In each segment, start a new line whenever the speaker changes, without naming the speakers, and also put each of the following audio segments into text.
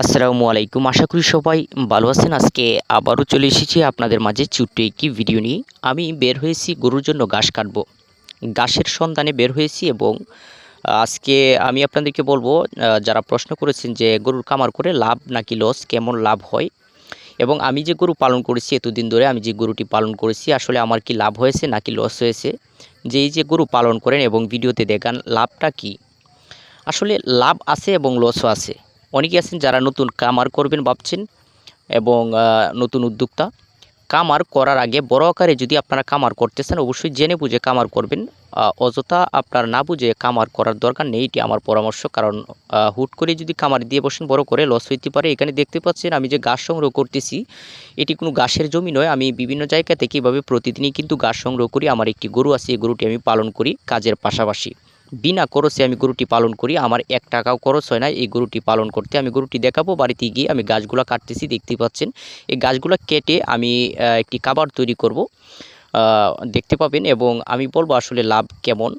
আসসালামু আলাইকুম। আশা করি সবাই ভালো আছেন। আজকে আবারও চলে এসেছি আপনাদের মাঝে ছোট্ট একটি ভিডিও নিয়ে। আমি বের হয়েছি, গরুর জন্য ঘাস কাটবো। ঘাসের সন্ধানে বের হয়েছি এবং আজকে আমি আপনাদেরকে বলব যারা প্রশ্ন করেছেন যে গরুর কামার করে লাভ নাকি লস কেমন লাভ হয়? এবং আমি যে গরু পালন করেছি, এতদিন ধরে আমি যে গরুটি পালন করেছি, আসলে আমার কি লাভ হয়েছে নাকি লস হয়েছে? যে এই যে গরু পালন করেন এবং ভিডিওতে দেখান, লাভটা কি? আসলে লাভ আছে এবং লসও আছে। অনেকে আছেন যারা নতুন কামার করবেন ভাবছেন এবং নতুন উদ্যোক্তা। কামার করার আগে বড় আকারে যদি আপনারা কামার করতেছেন অবশ্যই জেনে বুঝে কামার করবেন। অযথা আপনার না বুঝে কামার করার দরকার নেই, এটি আমার পরামর্শ। কারণ হুট করে যদি কামার দিয়ে বসেন, বড় করে লস হইতে পারে। এখানে দেখতে পাচ্ছেন আমি যে গাছ সংগ্রহ করতেছি, এটি কোনো গাছের জমি নয়। আমি বিভিন্ন জায়গা থেকে এভাবে প্রতিদিনই কিন্তু গাছ সংগ্রহ করি। আমার একটি গরু আছে, এই গরুটি আমি পালন করি কাজের পাশাপাশি। বিনা খরচে আমি গরুটি পালন করি, আমার এক টাকাও খরচ হয় না, এই গরুটি পালন করতে আমি গরুটি দেখাবো, বাড়িতে গিয়ে আমি গাছগুলো কাটতেছি দেখতে পাচ্ছেন। এই গাছগুলো কেটে আমি একটি কাবার তৈরি করব দেখতে পাবেন এবং আমি বলব আসলে লাভ কেমন।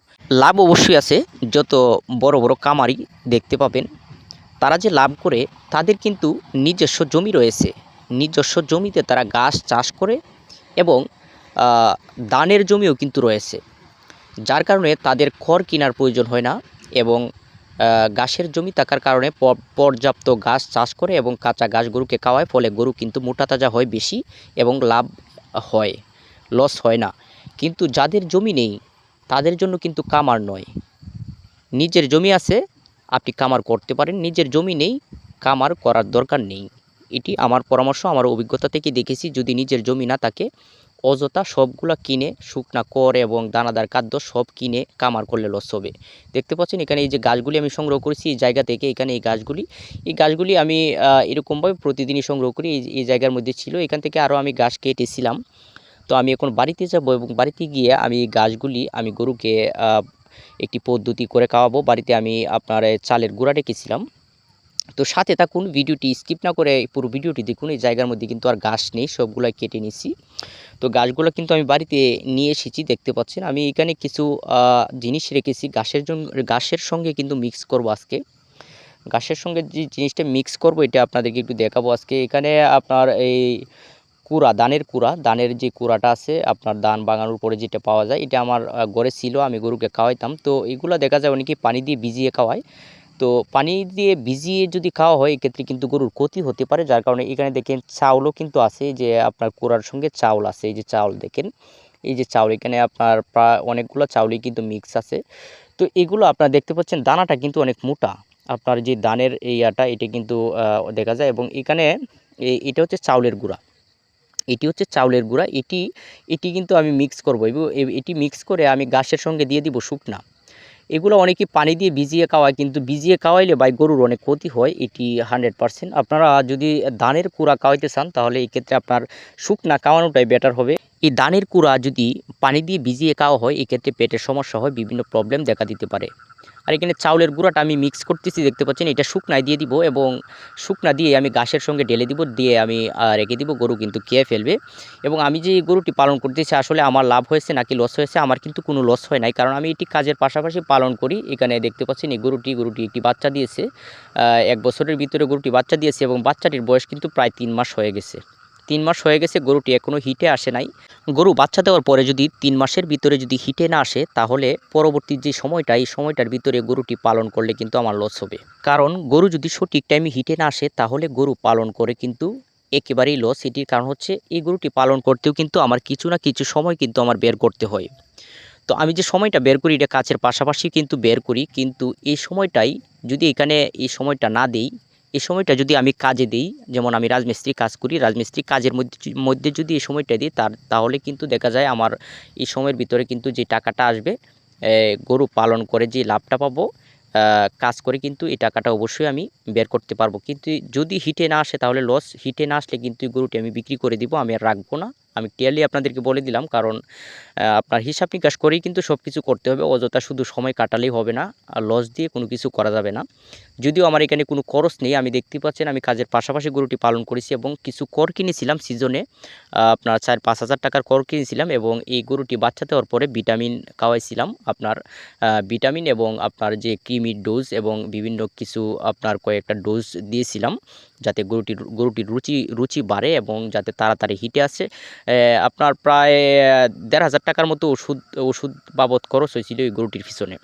লাভ অবশ্যই আছে, যত বড় বড় কামারি দেখতে পাবেন, তারা যে লাভ করে, তাদের কিন্তু নিজস্ব জমি রয়েছে। নিজস্ব জমিতে তারা গাছ চাষ করে এবং দানের জমিও কিন্তু রয়েছে। যার কারণে তাদের খড় কেনার প্রয়োজন হয় না এবং ঘাসের জমি থাকার কারণে পর্যাপ্ত গাছ চাষ করে এবং কাঁচা ঘাস গরুকে খাওয়ায়, ফলে গরু কিন্তু মোটা তাজা হয় বেশি এবং লাভ হয় লস হয় না। কিন্তু যাদের জমি নেই, তাদের জন্য কিন্তু কামার নয়। নিজের জমি আছে, আপনি কামার করতে পারেন। নিজের জমি নেই, কামার করার দরকার নেই। এটি আমার পরামর্শ, আমার অভিজ্ঞতা থেকে দেখেছি। যদি নিজের জমি না থাকে অযথা সবগুলা কিনে শুকনা কর এবং দানাদার খাদ্য সব কিনে কামার করলে লস হবে। দেখতে পাচ্ছেন এখানে এই যে গাছগুলি আমি সংগ্রহ করেছি, এই জায়গা থেকে এখানে এই গাছগুলি এই গাছগুলি আমি এরকমভাবে প্রতিদিনই সংগ্রহ করি, এই জায়গার মধ্যে ছিল। এখান থেকে আরও আমি গাছ কেটেছিলাম। তো আমি এখন বাড়িতে যাব এবং বাড়িতে গিয়ে আমি এই গাছগুলি আমি গরুকে একটি পদ্ধতি করে খাওয়াবো। বাড়িতে আমি আপনার চালের গুঁড়া রেখেছিলাম। তো সাথে থাকুন, ভিডিওটি স্কিপ না করে পুরো ভিডিওটি দেখুন। এই জায়গার মধ্যে কিন্তু আর গাছ নেই, সবগুলাই কেটে নিছি তো গাছগুলো কিন্তু আমি বাড়িতে নিয়ে এসেছি, দেখতে পাচ্ছেন। আমি এখানে কিছু জিনিস রেখেছি। গাছের জন্য, গাছের সঙ্গে কিন্তু মিক্স করব আজকে। গাছের সঙ্গে যে জিনিসটা মিক্স করব, এটা আপনাদেরকে একটু দেখাবো আজকে। এখানে আপনার এই কুড়া, দানের কুড়া। দানের যে কুড়াটা আছে, আপনার দান বাগানোর পরে যেটা পাওয়া যায়, এটা আমার ঘরে ছিল। আমি গরুকে খাওয়াইতাম। তো এগুলো দেখা যায় অনেকে পানি দিয়ে ভিজিয়ে খাওয়ায়। তো পানি দিয়ে ভিজিয়ে যদি খাওয়া হয়, এক্ষেত্রে কিন্তু গরুর ক্ষতি হতে পারে। যার কারণে এখানে দেখেন চাউলও কিন্তু আছে যে আপনার কুড়ার সঙ্গে চাউল আছে, এই যে চাউল দেখেন। এই যে চাউল, এখানে আপনার প্রায় অনেকগুলো চাউলই কিন্তু মিক্স আছে। তো এগুলো আপনারা দেখতে পাচ্ছেন, দানাটা কিন্তু অনেক মোটা। আপনার যে ধানের এই আটা এটা কিন্তু দেখা যায়। এবং এখানে এটা হচ্ছে চাউলের গুঁড়া। এটি হচ্ছে চাউলের গুঁড়া। এটি এটি কিন্তু আমি মিক্স করব। এটি মিক্স করে আমি গাছের সঙ্গে দিয়ে দিব শুকনা। এগুলো অনেকে পানি দিয়ে ভিজিয়ে খাওয়ায়, কিন্তু ভিজিয়ে খাওয়াইলে বাই গরুর অনেক ক্ষতি হয়, এটি হান্ড্রেড পারসেন্ট আপনারা যদি ধানের কুড়া খাওয়াইতে চান, তাহলে এক্ষেত্রে ক্ষেত্রে আপনার শুকনা খাওয়ানোটাই বেটার হবে। এই ধানের কুড়া যদি পানি দিয়ে ভিজিয়ে খাওয়া হয়, এক্ষেত্রে পেটের সমস্যা হয়, বিভিন্ন প্রবলেম দেখা দিতে পারে। আর এখানে চাউলের গুঁড়াটা আমি মিক্স করতেছি, দেখতে পাচ্ছেন, এটা শুকনায় দিয়ে দিব এবং শুকনা দিয়ে আমি ঘাসের সঙ্গে ঢেলে দিব, দিয়ে আমি রেখে দিব, গরু কিন্তু খেয়ে ফেলবে। এবং আমি যে গরুটি পালন করতেছি, আসলে আমার লাভ হয়েছে নাকি লস হয়েছে, আমার কিন্তু কোনো লস হয় নাই, কারণ আমি এটি কাজের পাশাপাশি পালন করি। এখানে দেখতে পাচ্ছেন, এই গরুটি গরুটি একটি বাচ্চা দিয়েছে এক বছরের ভিতরে গরুটি বাচ্চা দিয়েছে এবং বাচ্চাটির বয়স কিন্তু প্রায় তিন মাস হয়ে গেছে। তিন মাস হয়ে গেছে গরুটি এখনও হিটে আসে নাই। গরু বাচ্চা দেওয়ার পরে যদি তিন মাসের ভিতরে যদি হিটে না আসে, তাহলে পরবর্তী যে সময়টা, এই সময়টার ভিতরে গরুটি পালন করলে কিন্তু আমার লস হবে। কারণ গরু যদি সঠিক টাইমে হিটে না আসে, তাহলে গরু পালন করে কিন্তু একেবারেই লস এটির কারণ হচ্ছে, এই গরুটি পালন করতেও কিন্তু আমার কিছু না কিছু সময় কিন্তু আমার বের করতে হয়। তো আমি যে সময়টা বের করি, এটা কাজের পাশাপাশি কিন্তু বের করি, কিন্তু এই সময়টাই যদি এখানে এই সময়টা না দেই এই সময়টা যদি আমি কাজে দিই, যেমন আমি রাজমিস্ত্রি কাজ করি, রাজমিস্ত্রি কাজের মধ্যে মধ্যে যদি এই সময়টা দিই, তার, তাহলে কিন্তু দেখা যায় আমার এই সময়ের ভিতরে কিন্তু যে টাকাটা আসবে গরু পালন করে যে লাভটা পাবো কাজ করে কিন্তু এই টাকাটা অবশ্যই আমি বের করতে পারব। কিন্তু যদি হিটে না আসে, তাহলে লস হিটে না আসলে কিন্তু গরুটি আমি বিক্রি করে দিব, আমি আর রাখব না। আমি ক্লিয়ারলি আপনাদেরকে বলে দিলাম, কারণ আপনার হিসাব নিকাশ করেই কিন্তু সব কিছু করতে হবে, অযথা শুধু সময় কাটালেই হবে না, আর লস দিয়ে কোনো কিছু করা যাবে না। যদিও আমার এখানে কোনো খরচ নেই, আমি দেখতে পাচ্ছেন আমি কাজের পাশাপাশি গরুটি পালন করেছি এবং কিছু কর কিনেছিলাম সিজনে আপনার চার পাঁচ হাজার টাকার কর কিনেছিলাম এবং এই গরুটি বাচ্চা দেওয়ার পরে ভিটামিন খাওয়াইছিলাম আপনার ভিটামিন এবং আপনার যে কৃমির ডোজ এবং বিভিন্ন কিছু আপনার কয়েকটা ডোজ দিয়েছিলাম যাতে গরুটির গরুটির রুচি রুচি বাড়ে এবং যাতে তাড়াতাড়ি হিটে আসে। আপনার প্রায় দেড় হাজার টাকার মতো ওষুধ ওষুধ বাবদ খরচ হয়েছিল এই গরুটির পিছনে।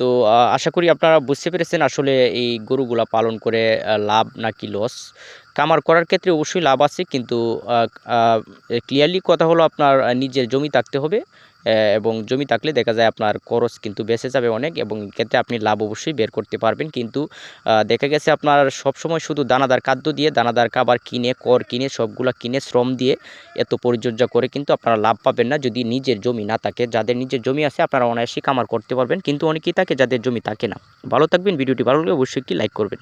তো আশা করি আপনারা বুঝতে পেরেছেন আসলে এই গরুগুলা পালন করে লাভ নাকি লস কামার করার ক্ষেত্রে অবশ্যই লাভ আছে, কিন্তু ক্লিয়ারলি কথা হলো আপনার নিজের জমি থাকতে হবে এবং জমি থাকলে দেখা যায় আপনার খরচ কিন্তু বেঁচে যাবে অনেক, এবং এক্ষেত্রে আপনি লাভ অবশ্যই বের করতে পারবেন, কিন্তু দেখা গেছে আপনার সবসময় শুধু দানাদার খাদ্য দিয়ে, দানাদার খাবার কিনে, কর কিনে, সবগুলা কিনে, শ্রম দিয়ে এত পরিচর্যা করে কিন্তু আপনারা লাভ পাবেন না, যদি নিজের জমি না থাকে। যাদের নিজের জমি আছে, আপনারা অনায়াসে কামার করতে পারবেন, কিন্তু অনেকেই থাকে যাদের জমি থাকে না। ভালো থাকবেন, ভিডিওটি ভালো লাগলে অবশ্যই একটি লাইক করবেন।